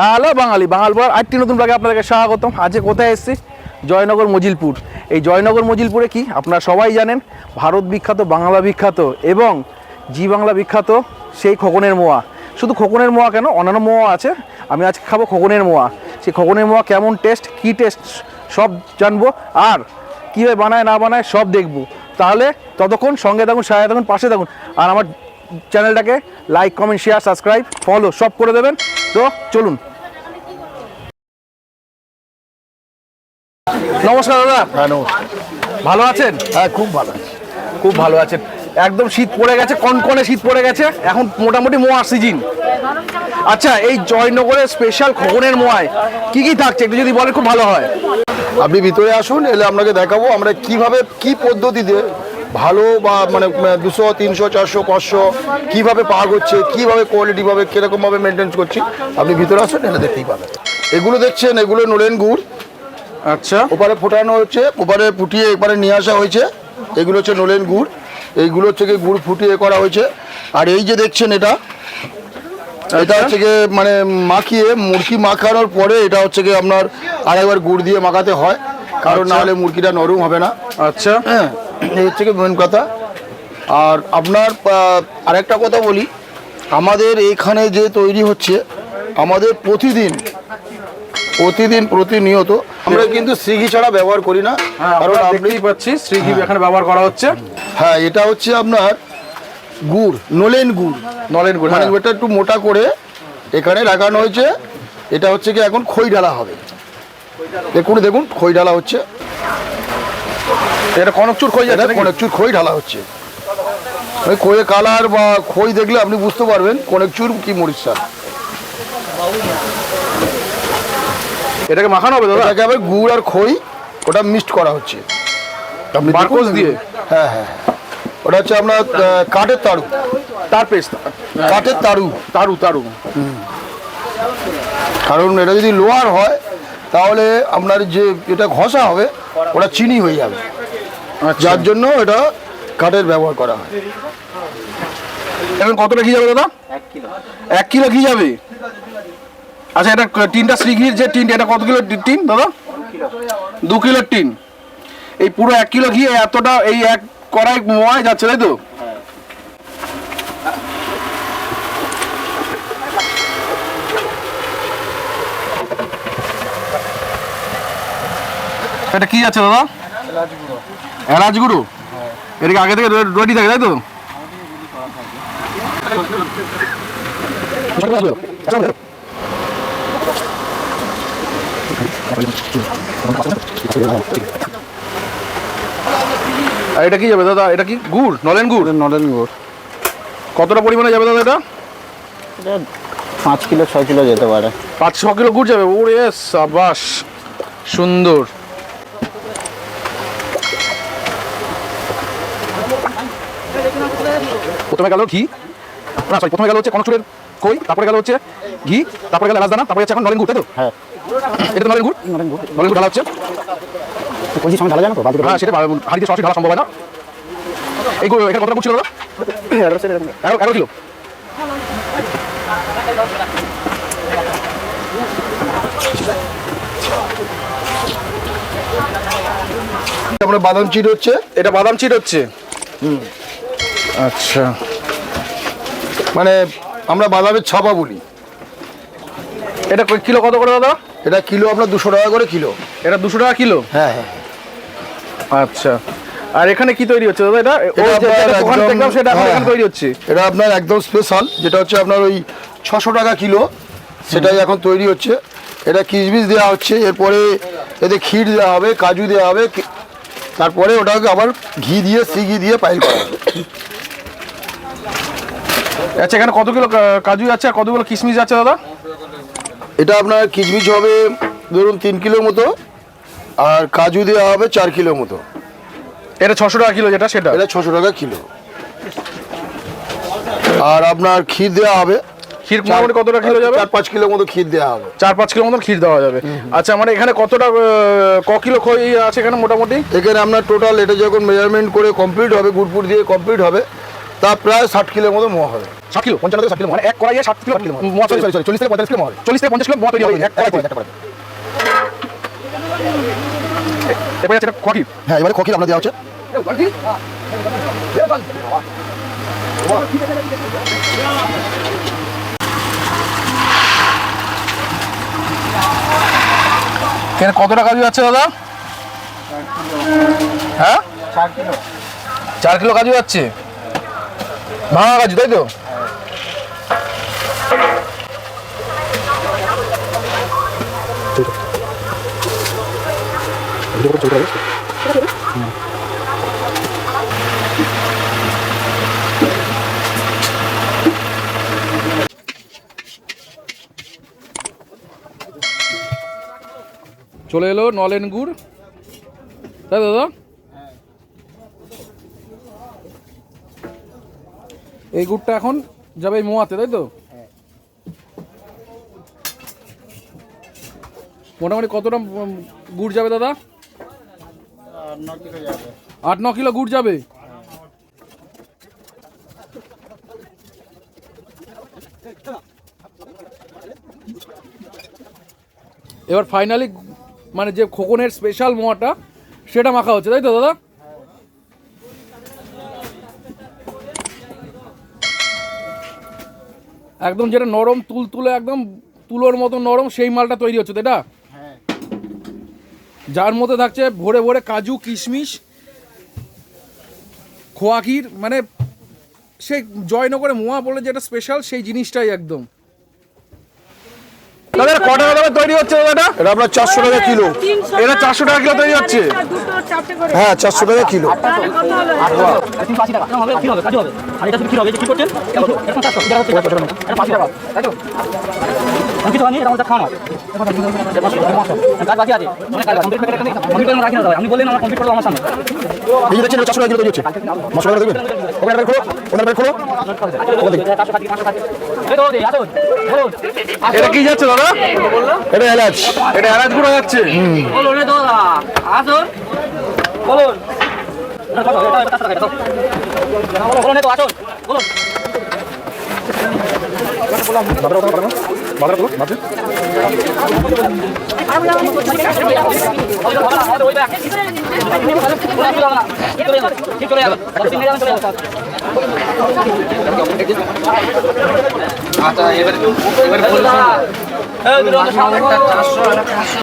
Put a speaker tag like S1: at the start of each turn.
S1: Hello বাঙালি, বাঙাল বাঙালবার আরেকটি নতুন ব্লগে আপনাদেরকে স্বাগতম। আজকে কোথায় এসেছি? জয়নগর, মজিলপুর। এই জয়নগর, মজিলপুরে কি? আপনারা সবাই জানেন, ভারত বিখ্যাত, বাংলা বিখ্যাত এবং জি বাংলা বিখ্যাত সেই খোকনের মোয়া। শুধু খোকনের মোয়া কেন? অন্যান্য মোয়া আছে। আমি আজকে খাব খোকনের মোয়া। সেই খোকনের মোয়া কেমন টেস্ট কী টেস্ট সব জানব। আর কীভাবে বানায়, না বানায়, সব দেখব। তাহলে ততক্ষণ সঙ্গে থাকুন, সাথে থাকুন, পাশে থাকুন। আর আমার চ্যানেলটাকে like comment share subscribe follow সব করে দেবেন। তো চলুন। নমস্কার দাদা।
S2: হ্যাঁ
S1: ভালো আছেন?
S2: হ্যাঁ খুব ভালো
S1: খুব ভালো আছেন। একদম শীত পড়ে গেছে কনকনে শীত পড়ে গেছে এখন মোটামুটি মোয়ার সিজিন। আচ্ছা এই জয়নগরের স্পেশাল খোকনের মোয়ায় কি কি থাকছে? একটু যদি বলেন খুব ভালো হয়।
S2: আপনি ভিতরে আসুন এলে আপনাকে দেখাবো আমরা কীভাবে কি পদ্ধতিতে ভালো বা মানে দুশো তিনশো চারশো পাঁচশো কীভাবে পাক হচ্ছে কীভাবে কোয়ালিটিভাবে কীরকমভাবে মেনটেন করছি আপনি ভিতরে আসুন এলে দেখতেই পাবেন। এগুলো দেখছেন এগুলো নলেন গুড়।
S1: আচ্ছা।
S2: ওপারে ফোটানো হচ্ছে ওপারে ফুটিয়ে এপারে নিয়ে আসা হয়েছে। এগুলো হচ্ছে নলেন গুড়। এইগুলো হচ্ছে গিয়ে গুড় ফুটিয়ে করা হয়েছে। আর এই যে দেখছেন এটা এটা হচ্ছে গিয়ে মানে মাখিয়ে মুরগি মাখানোর পরে এটা হচ্ছে গিয়ে আপনার আরেকবার গুড় দিয়ে মাখাতে হয়। কারণ না হলে মুরগিটা নরম হবে না।
S1: আচ্ছা।
S2: হ্যাঁ। এই হচ্ছে কি মেন কথা। আর আপনার আরেকটা কথা বলি আমাদের এইখানে যে তৈরি হচ্ছে আমাদের প্রতিদিন প্রতিদিন প্রতিনিয়ত আমরা কিন্তু সিঘি ছাড়া ব্যবহার করি না
S1: হ্যাঁ
S2: কারণ আপনি
S1: পাচ্ছি শ্রীঘি এখানে ব্যবহার করা হচ্ছে।
S2: হ্যাঁ এটা হচ্ছে আপনার গুড় নলেন গুড়।
S1: নলেন গুড়
S2: মানে
S1: হ্যাঁ।
S2: এটা একটু মোটা করে এখানে লাগানো হয়েছে। এটা হচ্ছে কি এখন খই ঢালা হবে। দেখুন দেখুন খই ঢালা হচ্ছে।
S1: এটা কনকচুর খই
S2: এটা? কনেকচুর খই ঢালা হচ্ছে। ওই খইয়ের কালার বা খই দেখলে আপনি বুঝতে পারবেন কনেকচুর কি মরিচ শাক।
S1: এটাকে মাখানো হবে দাদা?
S2: এটাকে আবার গুড় আর খই ওটা মিক্সড করা হচ্ছে। আপনি
S1: বারকোজ দিয়ে?
S2: হ্যাঁ হ্যাঁ হ্যাঁ। ওটা হচ্ছে আপনার কাঠের তাড়ু
S1: তার পেস্ট?
S2: কাঠের তাড়ু
S1: তারু তারু।
S2: কারণ এটা যদি লোহার হয় তাহলে আপনার যে এটা ঘষা হবে ওটা চিনি হয়ে যাবে। যার জন্য এটা কাঠের ব্যবহার করা হয়।
S1: এখন কতটা ঘি যাবে দাদা? এক কিলো। ঘি যাবে? আচ্ছা এটা ক- টিনটা শ্রীঘির যে টিন এটা কত কিলো টিন দাদা? দু কিলোর টিন। এই পুরো এক কিলো ঘি এতটা এই এক কড়াই মোয়ায় যাচ্ছে তাই তো? এটা কি আছে দাদা? এলাচ গুঁড়ো এটাকে আগে থেকে রেডি থাকে তাই তো? আর এটা কি যাবে দাদা? এটা কি? গুড়? নলেন গুড়?
S3: নলেন গুড়।
S1: কতটা পরিমাণে যাবে দাদা এটা?
S3: এটা পাঁচ কিলো ছয় কিলো যেতে পারে।
S1: পাঁচ ছ কিলো গুড় যাবে। ওরে সাবাস! সুন্দর। প্রথমে গেল ঘি। না সরি প্রথমে গেল হচ্ছে কনকচুরের কই তারপরে গেল হচ্ছে ঘি তারপরে গেল এলাচদানা তারপরে হচ্ছে এখন নলেন গুড় তাই তো?
S3: হ্যাঁ।
S1: এটা তো নলেন গুড়
S3: নলেন গুড়
S1: নলেন গুড় ঢালা হচ্ছে।
S3: কলসি সময় ঢালা জানো তো?
S1: হ্যাঁ সেটা হাড়িতে সরাসরি ঢালা সম্ভব হয় না। এই গুড় এখানে কতটা গুড় ছিল দাদা এগারো এগারো কিলো।
S2: আমরা বাদাম চিট হচ্ছে।
S1: এটা বাদাম চিট হচ্ছে। আচ্ছা।
S2: মানে আমরা বাদামের ছাপা বলি।
S1: এটা কিলো কত করে দাদা?
S2: এটা কিলো আপনার দুশো টাকা করে কিলো।
S1: এটা দুশো টাকা কিলো?
S2: হ্যাঁ হ্যাঁ।
S1: আচ্ছা। আর এখানে কি তৈরি হচ্ছে দাদা এটা? ওই যে ওখানে দেখলাম সেটা এখন
S2: হ্যাঁ।
S1: এখানে তৈরি হচ্ছে।
S2: এটা আপনার একদম স্পেশাল যেটা হচ্ছে আপনার ওই ছশো টাকা কিলো। সেটাই এখন তৈরি হচ্ছে। এটা কিশমিশ দেওয়া হচ্ছে। এরপরে এতে ক্ষীর দেওয়া হবে কাজু দেওয়া হবে তারপরে ওটাকে আবার ঘি দিয়ে সিঘি দিয়ে পাইল করা।
S1: আচ্ছা এখানে কত কিলো কাজু আছে আর কতগুলো কিশমিশ আছে দাদা?
S2: এটা আপনার কিশমিশ হবে ধরুন তিন কিলোর মতো আর কাজু দেওয়া হবে চার কিলোর মতো।
S1: এটা ছশো টাকা কিলো যেটা সেটা?
S2: এটা ছশো টাকা কিলো। আর আপনার ক্ষীর দেওয়া হবে
S1: ক্ষীর মোটামুটি কত টাকা কিলো যাবে?
S2: চার পাঁচ কিলোর মতো ক্ষীর দেওয়া হবে।
S1: চার পাঁচ কিলো মতন ক্ষীর দেওয়া যাবে। আচ্ছা মানে এখানে কতটা ক কিলো খই আছে এখানে মোটামুটি?
S2: এখানে আপনার টোটাল এটা যখন মেজারমেন্ট করে কমপ্লিট হবে গুড়পুর দিয়ে কমপ্লিট হবে তা প্রায় ষাট কিলোর মতো মোয়া হবে।
S1: ষাট কিলো
S2: পঞ্চান্ন থেকে ষাট কিলো
S1: মানে এক কড়াইয়ে ষাট কিলো মোয়া
S2: সরি সরি চল্লিশ থেকে পঁয়তাল্লিশ কিলো মোয়া হবে।
S1: চল্লিশ থেকে পঞ্চাশ কিলো মোয়া তৈরি হবে। এক কড়াইতে।
S2: একটা।
S1: এরপরে আছে খকির
S2: হ্যাঁ এবারে খকির আমরা দেওয়া হচ্ছে।
S1: এখানে কতটা কাজু যাচ্ছে দাদা? হ্যাঁ? চার কিলো কাজু যাচ্ছে ভাঙা কাজু তাই তো? চলে এলো নলেন গুড়। তাই দাদা? এই গুড়টা এখন যাবে মোয়াতে, তাই তো? মোটামুটি কতটা গুড় যাবে দাদা? আট ন কিলো গুড় যাবে। এবার ফাইনালি মানে যে খোকনের স্পেশাল মোয়াটা সেটা মাখা হচ্ছে তাই তো দাদা? একদম যেটা নরম তুল তুলে একদম তুলোর মতো নরম সেই মালটা তৈরি হচ্ছে তো এটা যার মধ্যে থাকছে ভোরে ভোরে কাজু কিশমিশ খোয়া ক্ষীর মানে সেই জয়নগরে মোয়া বলে যেটা স্পেশাল সেই জিনিসটাই একদম। দাদা কটা দাদা তৈরি হচ্ছে দাদা
S2: এটা আপনার চারশো টাকা কিলো।
S1: এটা 400 টাকা কিলো তৈরি হচ্ছে?
S4: দুটো চারটে করে
S2: হ্যাঁ চারশো টাকা কিলো।
S5: হবে কি হবে হবে কিছু আনি এটা কাজ বাকি আছে না বললেন আমার কমপ্লিট করব আমার সামনে
S2: এই এটা চারশো টাকা কিলো তৈরি হচ্ছে মশলা দেখবেন ওখানে একটা খোলো ওখানে একটা খোলো
S1: এটা কি যাচ্ছে দাদা
S2: এটা এলাচ
S1: এটা এলাচ গুঁড়ো যাচ্ছে
S5: বলুন এই দাদা, আসুন বলুন। বলুন তো আসুন বলুন আচ্ছা এবারে এবারে দুটো সামনে